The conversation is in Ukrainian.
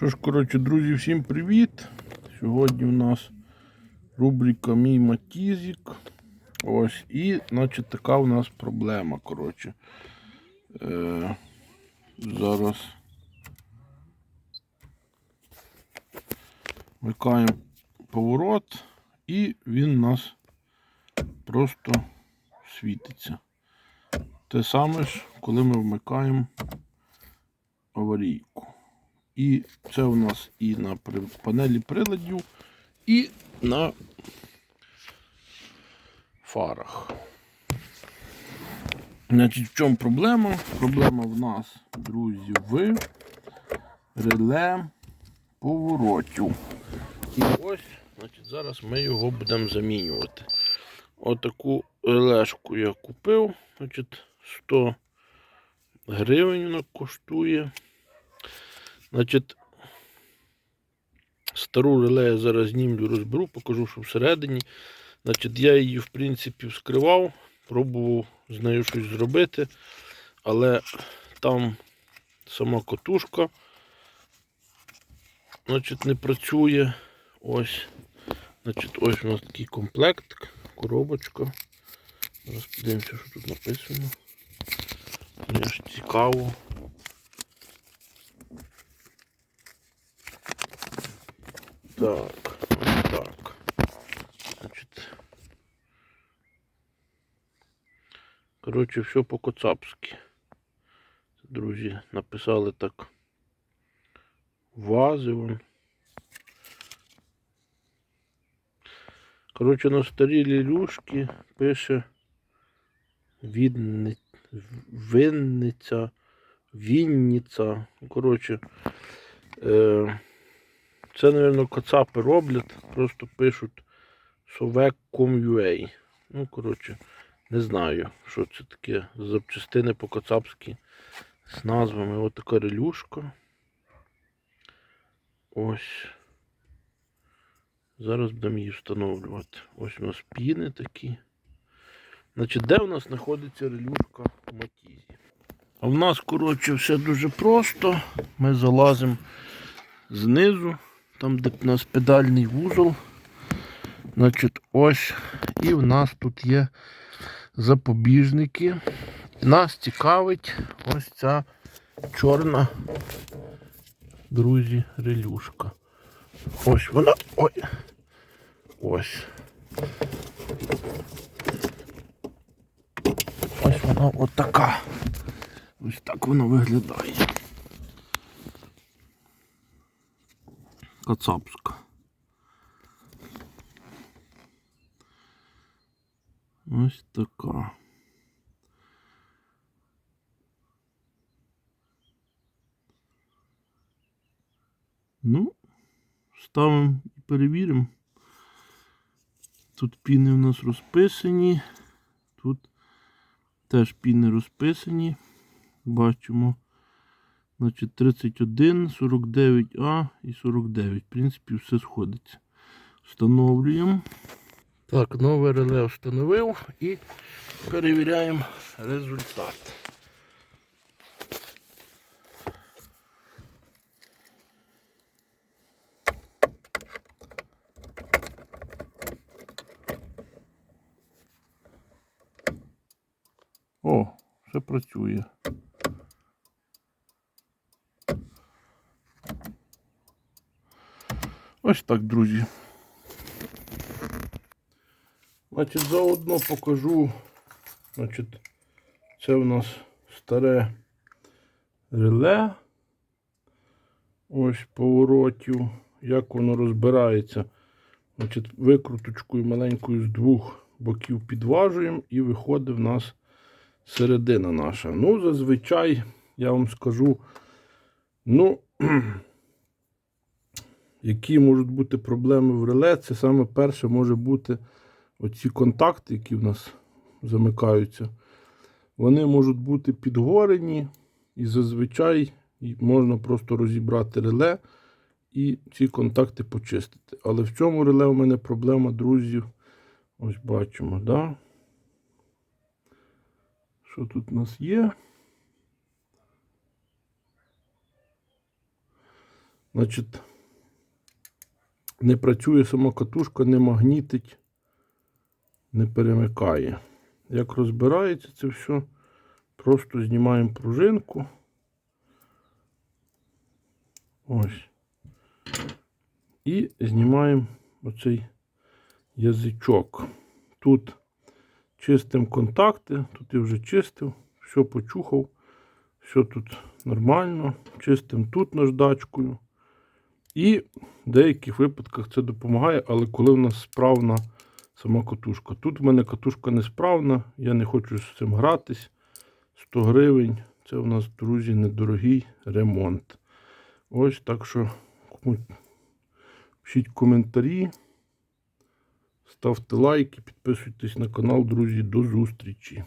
Що ж, коротше, друзі, всім привіт. Сьогодні у нас рубрика Мій Матізік. Ось, і, значить, така у нас проблема, коротше. Е, зараз вмикаємо поворот, і він у нас просто світиться. Те саме ж, коли ми вмикаємо аварійку. І це у нас і на панелі приладів, і на фарах. Значить, в чому проблема? Проблема в нас, друзі, в реле поворотів. І ось, значить, зараз ми його будемо замінювати. Отаку релешку я купив. Значить, 100 гривень вона коштує. Значить, стару реле я зараз знімлю, розберу, покажу, що всередині. Значить, я її, в принципі, вскривав, пробував з нею щось зробити, але там сама котушка значить, не працює. Ось. Значить, ось у нас такий комплект, коробочка. Зараз подивимося, що тут написано. Мені аж цікаво. Так, так. Значить. Коротше, все по-коцапськи. Друзі, написали так. Вази вон. Коротше, на старій лілюшки пише Відни... Винниця, Вінниця. Коротше, е... Це, мабуть, кацапи роблять, просто пишуть Sovec.com.ua. Ну, коротше, не знаю, що це таке. Запчастини по кацапськи з назвами. Ось така релюшка. Ось. Зараз будемо її встановлювати. Ось у нас піни такі. Значить, де у нас знаходиться релюшка в матізі? А в нас, коротше, все дуже просто. Ми залазимо знизу, там, де в нас педальний вузол. Значить, ось. І в нас тут є запобіжники. Нас цікавить ось ця чорна, друзі, релюшка. Ось вона. Ой. Ось. Ось вона отака. Ось так воно виглядає. Кацапська. Ось така. Ну, ставимо і перевіримо. Тут піни у нас розписані. Тут теж піни розписані. Бачимо. Значить, 31, 49А і 49. В принципі, все сходиться. Встановлюємо. Так, нове реле встановив і перевіряємо результат. О, все працює. Ось так, друзі. Значить, заодно покажу. Значить, це у нас старе реле. Ось поворотів. Як воно розбирається. Значить, викруточкою маленькою з двох боків підважуємо і виходить в нас середина наша. Ну, зазвичай, я вам скажу, ну, які можуть бути проблеми в реле, це саме перше може бути оці контакти, які в нас замикаються. Вони можуть бути підгорені, і зазвичай можна просто розібрати реле і ці контакти почистити. Але в цьому реле у мене проблема, друзів. Ось бачимо, да? Що тут у нас є? Значить, не працює сама катушка, не магнітить, не перемикає. Як розбирається це все, просто знімаємо пружинку. Ось. І знімаємо оцей язичок. Тут чистимо контакти, тут я вже чистив, все почухав, все тут нормально. Чистимо тут наждачкою. І в деяких випадках це допомагає, але коли в нас справна сама катушка. Тут в мене катушка несправна, я не хочу з цим гратись. 100 гривень. Це у нас, друзі, недорогий ремонт. Ось так що пишіть коментарі, ставте лайки, підписуйтесь на канал, друзі. До зустрічі.